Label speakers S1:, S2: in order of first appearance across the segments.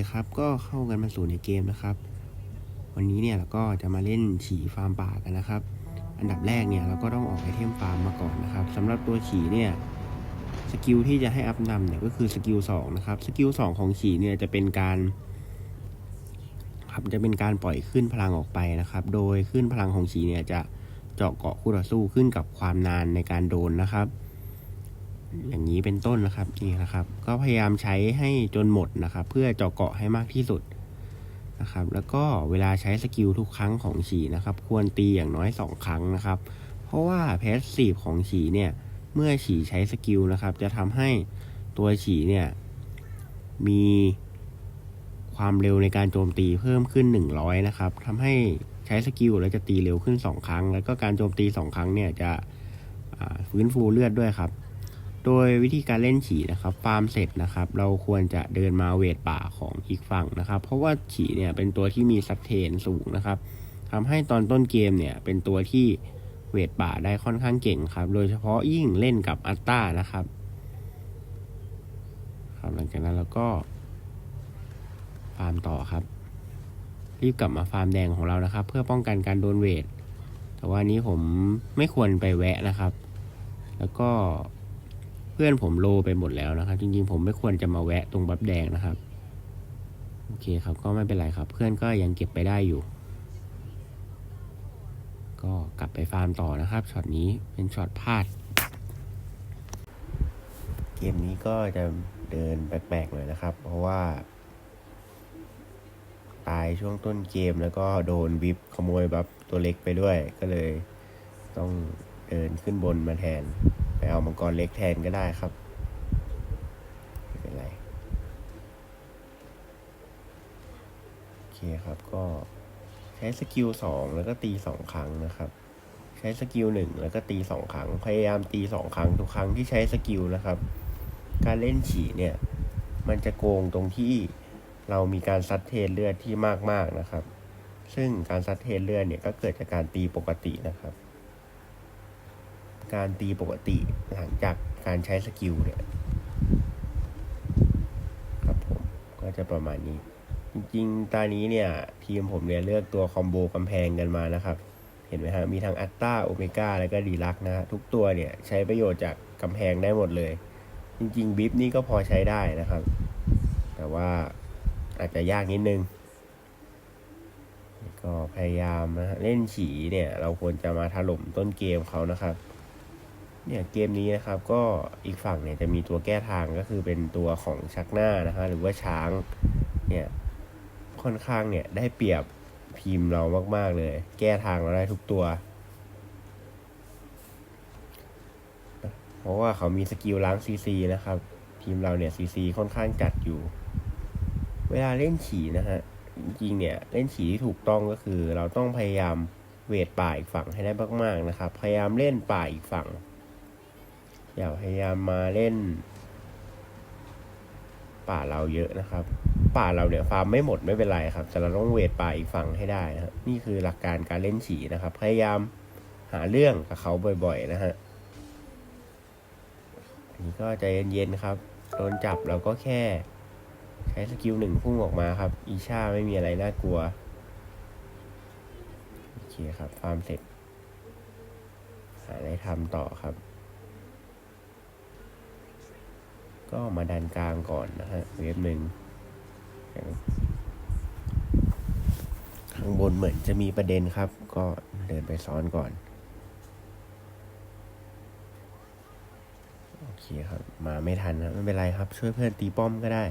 S1: คครับ ก็เข้ากันมาสู่ในเกมนะครับ วันนี้เนี่ยเราก็จะมาเล่นฉีฟาร์มป่ากันนะครับ อันดับแรกเนี่ยเราก็ต้องออกไอเทมฟาร์มมาก่อนนะครับสำหรับตัวฉีเนี่ยสกิลที่จะให้อัพนำเนี่ยก็คือสกิล2นะครับสกิล2ของฉีเนี่ยจะเป็นการครับจะเป็นการปล่อยขึ้นพลังออกไปนะครับ โดยขึ้นพลังของฉีเนี่ยจะเจาะเกาะคู่ต่อสู้ขึ้นกับความนานในการโดนนะครับ อย่างนี้เป็นต้นนะครับนี่นะครับ ก็พยายามใช้ให้จนหมดนะครับ เพื่อเจาะเกาะให้มากที่สุดนะครับ แล้วก็เวลาใช้สกิลทุกครั้งของฉีนะครับ ควรตีอย่างน้อย 2 ครั้งนะครับ เพราะว่าแพสซีฟของฉีเนี่ยเมื่อฉีใช้สกิลนะครับ จะทำให้ตัวฉีเนี่ยมีความเร็วในการโจมตีเพิ่มขึ้น 100 นะครับทำให้ใช้สกิลแล้วจะตีเร็วขึ้น 2 ครั้ง แล้วก็การโจมตี 2 ครั้งเนี่ยจะฟื้นฟูเลือดด้วยครับ โดยวิธีการเล่นฉี่นะครับฟาร์มเสร็จนะครับ เราควรจะเดินมาเวทป่าของอีกฝั่งนะครับ เพราะว่าฉี่เนี่ยเป็นตัวที่มีซับเทนสูงนะครับทำให้ตอนต้นเกมเนี่ยเป็นตัวที่เวทป่าได้ค่อนข้างเก่งครับ โดยเฉพาะยิ่งเล่นกับอัตตานะครับครับหลังจากนั้นเราก็ฟาร์มต่อครับ รีบกลับมาฟาร์มแดงของเรานะครับ เพื่อป้องกันการโดนเวทแต่ว่านี้ผมไม่ควรไปแวะนะครับ แล้วก็ พื่อนผมโลไปหมดแล้วนะครับ จริงๆ ผมไม่ควรจะมาแวะตรงบับแดงนะครับ โอเคครับก็ไม่เป็นไรครับ เพื่อนก็ยังเก็บไปได้อยู่ ก็กลับไปฟาร์มต่อนะครับช็อตนี้เป็นช็อตพลาด เกมนี้ก็จะเดินแปลกๆหน่อยนะครับ เพราะว่า ตายช่วงต้นเกมแล้วก็โดนวิบขโมยบัฟตัวเล็กไปด้วย ก็เลยต้องเดินขึ้นบนมาแทน ไปเอามังกรเล็กแทนก็ได้ครับ ไม่เป็นไร โอเคครับก็ใช้สกิลสองแล้วก็ตีสองครั้งนะครับใช้สกิลหนึ่งแล้วก็ตีสองครั้ง พยายามตีสองครั้งทุกครั้งที่ใช้สกิลนะครับ การเล่นฉี่เนี่ย มันจะโกงตรงที่เรามีการซัดเทนเลือดที่มากๆนะครับ ซึ่งการซัดเทนเลือดเนี่ยก็เกิดจากการตีปกตินะครับ การตีปกติหลังจากการใช้สกิลเนี่ยครับผมก็จะประมาณนี้ จริงๆตอนนี้เนี่ย ทีมผมเนี่ยเลือกตัวคอมโบกำแพงกันมานะครับ เห็นไหมฮะ มีทั้งอัตตาโอเมก้าแล้วก็ดีลักนะฮะ ทุกตัวเนี่ย ใช้ประโยชน์จากกำแพงได้หมดเลย จริงๆ บิฟนี่ก็พอใช้ได้นะครับ แต่ว่าอาจจะยากนิดนึงก็พยายามนะเล่นฉีเนี่ย เราควรจะมาถล่มต้นเกมเขานะครับ เนี่ยเกมนี้นะครับก็อีกฝั่งเนี่ยจะมีตัวแก้ทางก็คือเป็นตัวของชักหน้านะฮะหรือว่าช้างเนี่ยค่อนข้างเนี่ยได้เปรียบทีมเรามากๆเลย แก้ทางเราได้ทุกตัว เพราะว่าเขามีสกิลล้างซีซีนะครับทีมเราเนี่ยซีซีค่อนข้างจัดอยู่ เวลาเล่นฉี่นะฮะจริงเนี่ยเล่นฉี่ที่ถูกต้องก็คือ เราต้องพยายามเวทป่าอีกฝั่งให้ได้มากๆนะครับ พยายามเล่นป่าอีกฝั่ง อย่าพยายามมาเล่น ป่าเราเยอะนะครับ ป่าเราเนี่ยฟาร์มไม่หมดไม่เป็นไรครับ แต่เราต้องเวทป่าอีกฝั่งให้ได้นะครับนี่คือหลักการการเล่นฉีนะครับ พยายามหาเรื่องกับเขาบ่อยๆ นะฮะอันนี้ก็ใจเย็นๆครับ โดนจับเราก็แค่ ใช้สกิลหนึ่งพุ่งออกมาครับ อีชาไม่มีอะไรน่ากลัว โอเคครับ ฟาร์มเสร็จ หาอะไรทำต่อครับ ก็มาดันกลางก่อนนะฮะเวฟหนึ่งข้างบนเหมือนจะมีประเด็นครับ ก็เดินไปซ้อนก่อน โอเคครับ มาไม่ทันนะไม่เป็นไรครับ ช่วยเพื่อนตีป้อมก็ได้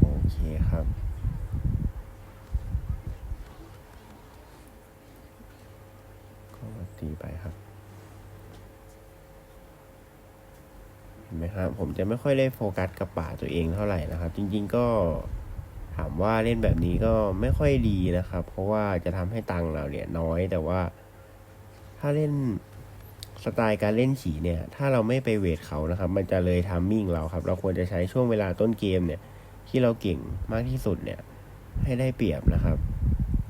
S1: โอเคครับ ก็ตีไปครับ เห็นไหมครับ ผม จะไม่ค่อยได้โฟกัสกับป่าตัวเองเท่าไหร่นะครับ จริงๆก็ถามว่าเล่นแบบนี้ก็ไม่ค่อยดีนะครับ เพราะว่าจะทำให้ตังเราเนี่ยน้อยแต่ว่า ถ้าเล่นสไตล์การเล่นฉีเนี่ย ถ้าเราไม่ไปเวทเขานะครับ มันจะเลยทามมิ่งเราครับ เราควรจะใช้ช่วงเวลาต้นเกมเนี่ย ที่เราเก่งมากที่สุดเนี่ย ให้ได้เปรียบนะครับ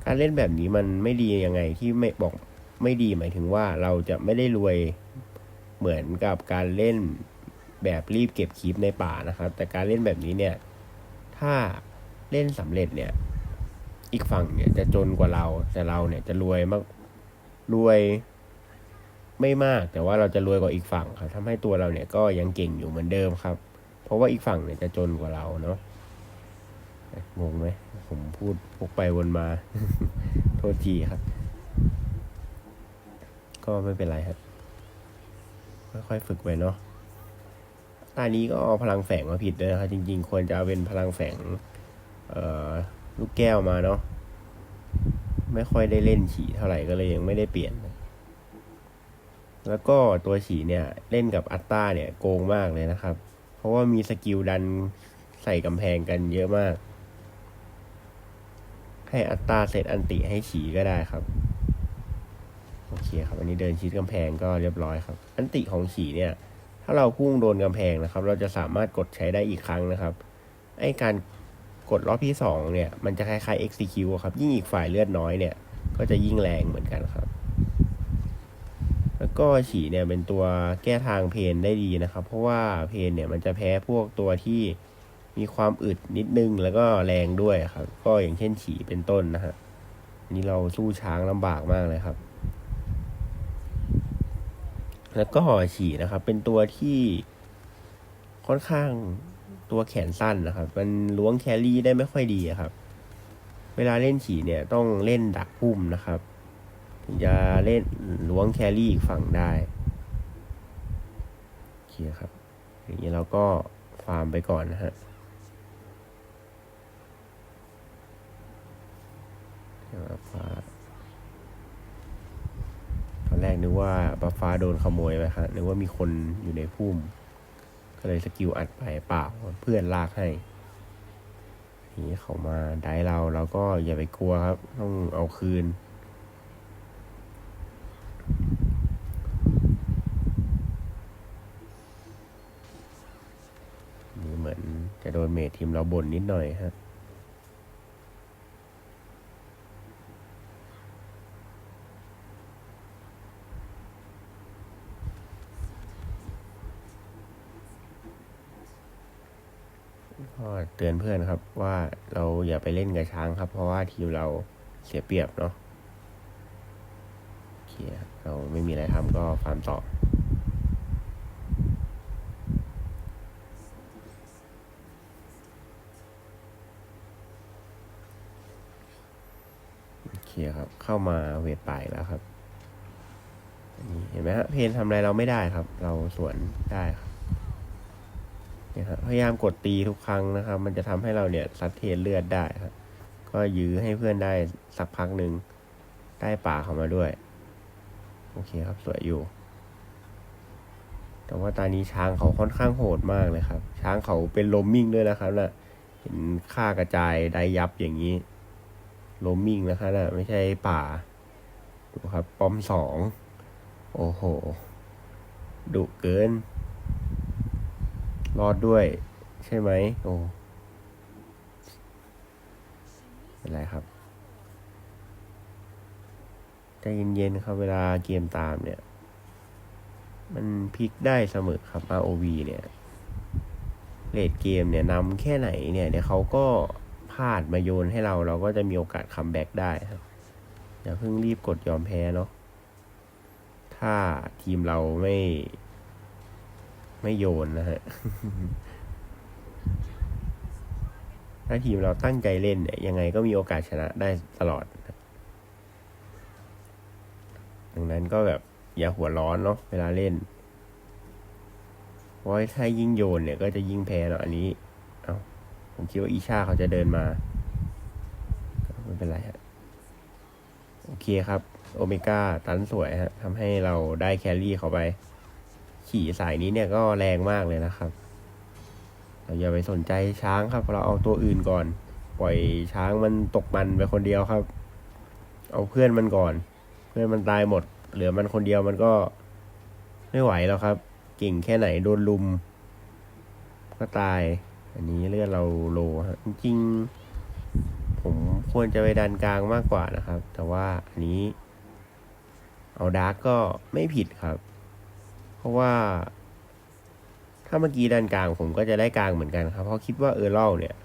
S1: การเล่นแบบนี้มันไม่ดียังไงที่ไม่บอกไม่ดีหมายถึงว่าเราจะไม่ได้รวยเหมือนกับการเล่น แบบรีบเก็บคลิปในป่านะครับ แต่การเล่นแบบนี้เนี่ย ถ้าเล่นสำเร็จเนี่ย อีกฝั่งเนี่ยจะจนกว่าเรา แต่เราเนี่ยจะรวยมากรวยไม่มาก แต่ว่าเราจะรวยกว่าอีกฝั่งครับทำให้ตัวเราเนี่ยก็ยังเก่งอยู่เหมือนเดิมครับ เพราะว่าอีกฝั่งเนี่ยจะจนกว่าเราเนาะงงไหมผมพูดพกไปวนมา โทษทีครับ ก็ไม่เป็นไรครับค่อยๆฝึกไปเนาะ ตานี้ก็เอาพลังแฝงมาผิดเลยนะครับ จริงๆ ควรจะเอาเป็นพลังแฝง เอ่อ ลูกแก้วมาเนาะ ไม่ค่อยได้เล่นฉีเท่าไหร่ก็เลยยังไม่ได้เปลี่ยน แล้วก็ตัวฉีเนี่ยเล่นกับอัตตาเนี่ยโกงมากเลยนะครับ เพราะว่ามีสกิลดันใส่กำแพงกันเยอะมาก ให้อัตตาเซตอันติให้ฉีก็ได้ครับโอเคครับ อันนี้เดินชิดกำแพงก็เรียบร้อยครับ อันติของฉีเนี่ย ถ้าเราพุ่งโดนกำแพงนะครับ เราจะสามารถกดใช้ได้อีกครั้งนะครับไอการกดรอบที่สองเนี่ย มันจะคล้ายๆ execute ครับ ยิ่งอีกฝ่ายเลือดน้อยเนี่ย ก็จะยิ่งแรงเหมือนกันครับ แล้วก็ฉีเนี่ยเป็นตัวแก้ทางเพนได้ดีนะครับ เพราะว่าเพนเนี่ยมันจะแพ้พวกตัวที่มีความอึดนิดนึงแล้วก็แรงด้วยครับ ก็อย่างเช่นฉีเป็นต้นนะฮะนนี้เราสู้ช้างลำบากมากเลยครับ แล้วก็ฉี่นะครับ เป็นตัวที่ค่อนข้างตัวแขนสั้นนะครับ มันล้วงแครี่ได้ไม่ค่อยดีครับ เวลาเล่นฉี่เนี่ยต้องเล่นดักพุ่มนะครับ ถึงจะเล่นล้วงแครี่อีกฝั่งได้โอเคครับอย่างนี้เราก็ฟาร์มไปก่อนนะฮะเดี๋ยวบัฟฟ้าตอ นแรกนึกว่าบัฟฟ้าโดนขโมยไปครับนึกว่ามีคนอยู่ในพุ่ม ก็เลยสกิลอัดไปเปล่าเพื่อนลากให้นี่เขามาได้เราเราก็อย่าไปกลัวครับ ต้องเอาคืน นี่เหมือนจะโดนเมททีมเราบ่นนิดหน่อยฮะ ก็ เตือนเพื่อนครับว่าเราอย่าไปเล่นกับช้างครับ เพราะว่าทีมเราเสียเปรียบเนาะโอเคครับเราไม่มีอะไรทำก็ฟาร์มต่อเคครับเข้ามาเวทไป่แล้วครับอันนี้เห็นไหมฮะเพนทำอะไรเราไม่ได้ครับ เราสวนได้ครับ ครับพยายามกดตีทุกครั้งนะครับ มันจะทำให้เราเนี่ยซัดเทนเลือดได้ครับก็ยื้อให้เพื่อนได้สักพักหนึ่งได้ป่าเข้ามาด้วย โอเคครับสวยอยู่ แต่ว่าตอนนี้ช้างเขาค่อนข้างโหดมากเลยครับ ช้างเขาเป็นลมมิ่งด้วยนะครับนะ่ะเห็นค่ากระจายได้ยับอย่างนี้ลมมิ่งนะครับน่ะไม่ใช่ป่าดูครับ ป้อมสอง โอ้โหดุเกิน รอดด้วย ใช่ไหมโอ้เป็นไรครับใจเย็นๆครับเวลาเกมตามเนี่ย มันพลิกได้เสมอครับ ROV เนี่ยเลดเกมเนี่ยนำแค่ไหนเนี่ยเดี๋ยวเขาก็พลาดมาโยนให้เราเราก็จะมีโอกาสคัมแบ็กได้ครับอย่าเพิ่งรีบกดยอมแพ้เนาะถ้าทีมเราไม่ ไม่โยนนะฮะ ถ้าทีมเราตั้งใจเล่นเนี่ยยังไงก็มีโอกาสชนะได้ตลอด ดังนั้นก็แบบอย่าหัวร้อนเนาะเวลาเล่น เพราะถ้ายิ่งโยนเนี่ยก็จะยิ่งแพ้เนาะอันนี้ เอาผมคิดว่าอีชาเขาจะเดินมา ไม่เป็นไรฮะ โอเคครับ โอเมก้าตันสวยฮะทำให้เราได้แครี่เขาไป ขี่สายนี้เนี่ยก็แรงมากเลยนะครับ เราอย่าไปสนใจช้างครับ เราเอาตัวอื่นก่อน ปล่อยช้างมันตกมันไปคนเดียวครับ เอาเพื่อนมันก่อน เพื่อนมันตายหมด เหลือมันคนเดียวมันก็ไม่ไหวแล้วครับ เก่งแค่ไหนโดนลุม ก็ตาย อันนี้เลือดเราโลฮะจริงผมควรจะไปดันกลางมากกว่านะครับ แต่ว่าอันนี้ เอาดาร์กก็ไม่ผิดครับ ราะว่า ถ้าเมื่อกี้ดันกลางผมก็จะได้กลางเหมือนกันครับ เพราะคิดว่าเออร์เล่เนี่ย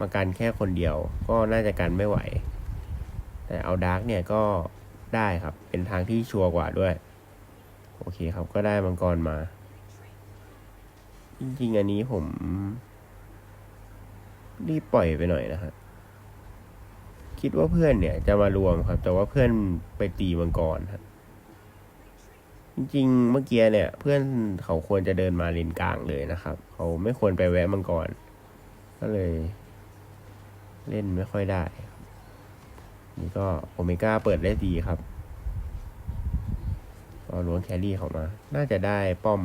S1: มากันแค่คนเดียว ก็น่าจะกันไม่ไหว แต่เอาดาร์กเนี่ยก็ได้ครับ เป็นทางที่ชัวร์กว่าด้วย โอเคครับก็ได้มังกรมา จริงๆ อันนี้ผม รีบปล่อยไปหน่อยนะฮะคิดว่าเพื่อนเนี่ยจะมารวมครับ แต่ว่าเพื่อนไปตีมังกรครับ จริงๆ เมื่อกี้เนี่ย เพื่อนเขาควรจะเดินมาเลนกลางเลยนะครับ เขาไม่ควรไปแวะมังกร ก็เลย เล่นไม่ค่อยได้ นี่ก็โอเมก้าเปิดได้ดีครับก็ล้วงแครี่เข้ามา น่าจะได้ป้อม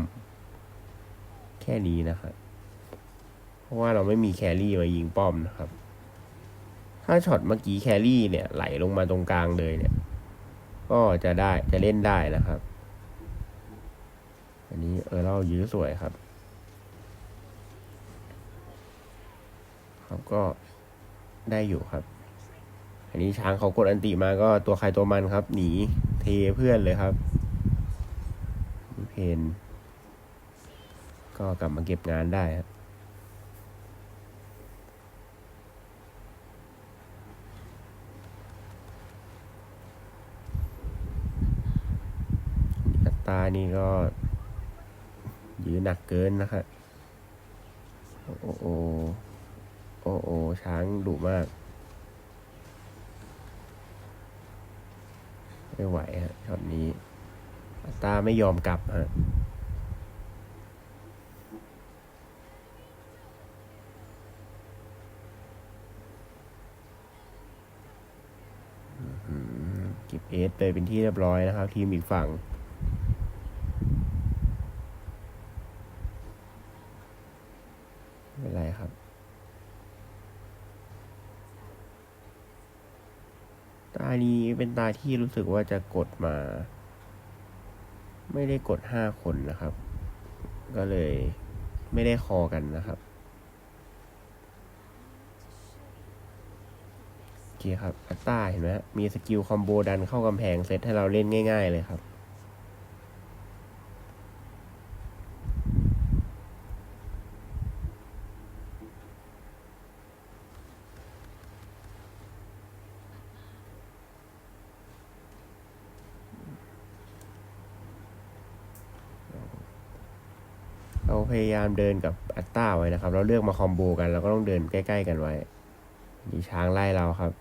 S1: แค่นี้นะครับ เพราะว่าเราไม่มีแครี่มายิงป้อมนะครับ ถ้าช็อตเมื่อกี้แครี่เนี่ย ไหลลงมาตรงกลางเลยเนี่ย ก็จะได้จะเล่นได้นะครับ อันนี้เออเรายื้อสวยครับ ครับก็ได้อยู่ครับ อันนี้ช้างเขากดอันติมาก็ตัวใครตัวมันครับ หนีเทเพื่อนเลยครับเพนก็กลับมาเก็บงานได้ครับตานี่ก็ ยื้อหนักเกินนะครับโอ้โอ้โอ้โอช้างดุมาก ไม่ไหวฮะช็อตนี้อัตาไม่ยอมกลับฮะเก็บเอสไปเป็นที่เรียบร้อยนะครับ ทีมอีกฝั่ง ไม่เป็นไรครับ ตานี้เป็นตา ที่รู้สึกว่าจะกดมา ไม่ได้กดห้าคนนะครับ ก็เลยไม่ได้คอกันนะครับ โอเคครับอัตตาเห็นไหมมีสกิลคอมโบดันเข้ากำแพงเซตให้เราเล่นง่าย ๆ เลยครับ เราพยายามเดินกับอัตตาไว้นะครับเราเลือกมาคอมโบกันเราก็ต้องเดินใกล้ ๆ กันไว้มีช้างไล่เราครับ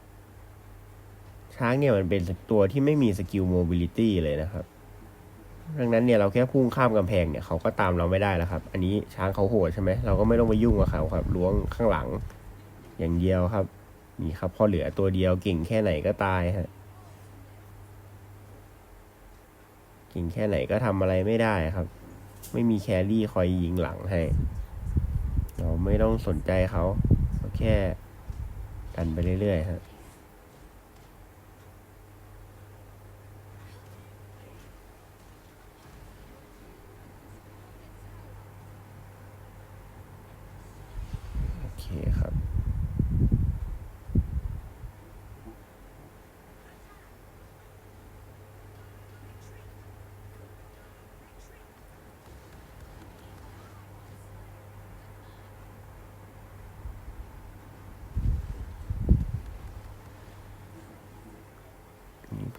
S1: ช้างเนี่ยมันเป็นตัวที่ไม่มีสกิลโมบิลิตี้เลยนะครับดังนั้นเนี่ยเราแค่พุ่งข้ามกำแพงเนี่ยเขาก็ตามเราไม่ได้แล้วครับ อันนี้ช้างเขาโหดใช่ไหมเราก็ไม่ต้องไปยุ่งกับเขาครับล้วงข้างหลัง อย่างเดียวครับ นี่ครับพอเหลือตัวเดียวเก่งแค่ไหนก็ตายฮะเก่งแค่ไหนก็ทำอะไรไม่ได้ครับ ไม่มีแครี่คอยยิงหลังให้ เราไม่ต้องสนใจเขาเราแค่กันไปเรื่อยๆฮะ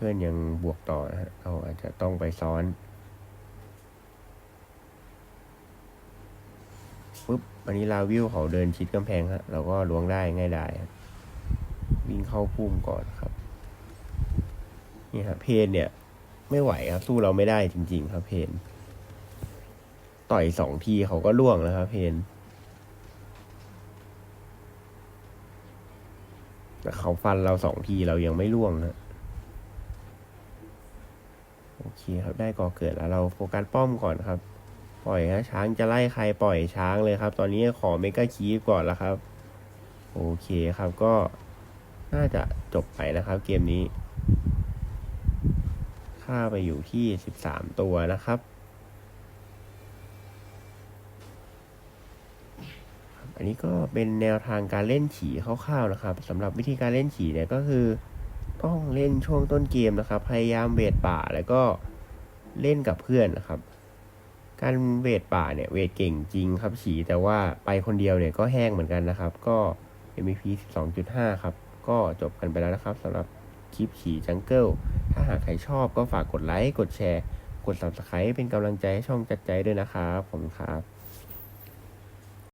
S1: พื่อนยังบวกต่อนะฮะเราอาจจะต้องไปซ้อนปุ๊บอันนี้ลาวิวเขาเดินชิดกำแพงฮะเราก็ล้วงได้ง่ายได้ฮะวิ่งเข้าพุ่มก่อนครับนี่ฮะเพนเนี่ย ไม่ไหวครับ สู้เราไม่ได้จริง ๆ ครับเพนต่อยสองทีเขาก็ล่วงแล้วครับเพนแต่เขาฟันเราสองทีเรายังไม่ล่วงนะ เคครับได้ก่อเกิดแล้วเราโฟกัสป้อมก่อนครับ ปล่อยฮะช้างจะไล่ใครปล่อยช้างเลยครับ ตอนนี้ขอเมกาคีฟก่อนแล้วครับ โอเคครับก็น่าจะจบไปนะครับ เกมนี้ค่าไปอยู่ที่สิบสามตัวนะครับ อันนี้ก็เป็นแนวทางการเล่นฉี่คร่าวๆนะครับสำหรับวิธีการเล่นฉี่เนี่ยก็คือ ต้องเล่นช่วงต้นเกมนะครับ พยายามเวทป่าแล้วก็เล่นกับเพื่อนนะครับ การเวทป่าเนี่ยเวทเก่งจริงครับฉีแต่ว่าไปคนเดียวเนี่ยก็แห้งเหมือนกันนะครับ ก็ MVP 12.5 ครับ ก็จบกันไปแล้วนะครับสำหรับคลิปฉีจังเกิลถ้าหากใครชอบก็ฝากกดไลค์ กดแชร์ กด Subscribe เป็นกำลังใจให้ช่องจัดใจด้วยนะครับ ผมครับ